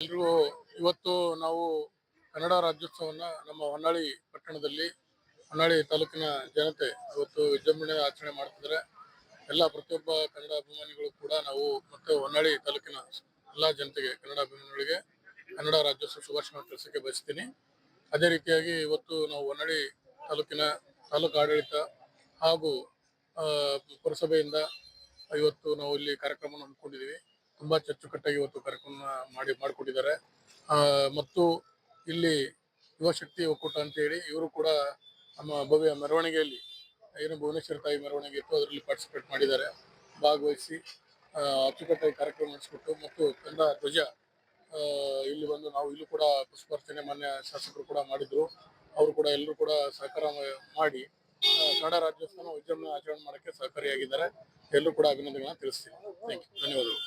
ಎಲ್ರಿಗೂ ಇವತ್ತು ನಾವು ಕನ್ನಡ ರಾಜ್ಯೋತ್ಸವನ್ನ ನಮ್ಮ ಹೊನ್ನಾಳಿ ಪಟ್ಟಣದಲ್ಲಿ, ಹೊನ್ನಾಳಿ ತಾಲೂಕಿನ ಜನತೆ ಇವತ್ತು ವಿಜೃಂಭಣೆ ಆಚರಣೆ ಮಾಡ್ತಿದ್ದಾರೆ. ಎಲ್ಲ ಪ್ರತಿಯೊಬ್ಬ ಕನ್ನಡ ಅಭಿಮಾನಿಗಳು ಕೂಡ ನಾವು ಮತ್ತೆ ಹೊನ್ನಾಳಿ ತಾಲೂಕಿನ ಎಲ್ಲಾ ಜನತೆಗೆ, ಕನ್ನಡ ಅಭಿಮಾನಿಗಳಿಗೆ ಕನ್ನಡ ರಾಜ್ಯೋತ್ಸವ ಶುಭಾಶಯ ತಿಳಿಸಕ್ಕೆ ಬಯಸ್ತೀನಿ. ಅದೇ ರೀತಿಯಾಗಿ ಇವತ್ತು ನಾವು ಹೊನ್ನಾಳಿ ತಾಲೂಕಿನ ತಾಲೂಕು ಆಡಳಿತ ಹಾಗೂ ಪುರಸಭೆಯಿಂದ ಇವತ್ತು ನಾವು ಇಲ್ಲಿ ಕಾರ್ಯಕ್ರಮವನ್ನು ಹಮ್ಮಿಕೊಂಡಿದ್ದೀವಿ. ತುಂಬಾ ಅಚ್ಚುಕಟ್ಟಾಗಿ ಇವತ್ತು ಕಾರ್ಯಕ್ರಮ ಮಾಡಿ, ಮಾಡಿಕೊಟ್ಟಿದ್ದಾರೆ. ಮತ್ತು ಇಲ್ಲಿ ಯುವಶಕ್ತಿ ಒಕ್ಕೂಟ ಅಂತ ಹೇಳಿ ಇವರು ಕೂಡ ನಮ್ಮ ಭವ್ಯ ಮೆರವಣಿಗೆಯಲ್ಲಿ, ಏನು ಭುವನೇಶ್ವರ ತಾಯಿ ಮೆರವಣಿಗೆ ಇತ್ತು, ಅದರಲ್ಲಿ ಪಾರ್ಟಿಸಿಪೇಟ್ ಮಾಡಿದ್ದಾರೆ. ಭಾಗವಹಿಸಿ ಅಚ್ಚುಕಟ್ಟಾಗಿ ಕಾರ್ಯಕ್ರಮ ನಡೆಸಿಕೊಟ್ಟು ಮತ್ತು ಕನ್ನಡ ಧ್ವಜ ಇಲ್ಲಿ ಬಂದು ನಾವು ಇಲ್ಲೂ ಕೂಡ ಪುಷ್ಪಾರ್ಚನೆ ಮಾನ್ಯ ಶಾಸಕರು ಕೂಡ ಮಾಡಿದ್ರು. ಅವರು ಕೂಡ ಎಲ್ಲರೂ ಕೂಡ ಸಹಕಾರ ಮಾಡಿ ಕನ್ನಡ ರಾಜ್ಯೋತ್ಸವ ವಿಜೃಂಭಣೆ ಆಚರಣೆ ಮಾಡೋಕ್ಕೆ ಸಹಕಾರಿಯಾಗಿದ್ದಾರೆ. ಎಲ್ಲರೂ ಕೂಡ ಅಭಿನಂದನೆಗಳನ್ನ ತಿಳಿಸ್ತೀನಿ. ಥ್ಯಾಂಕ್ ಯು ಧನ್ಯವಾದಗಳು.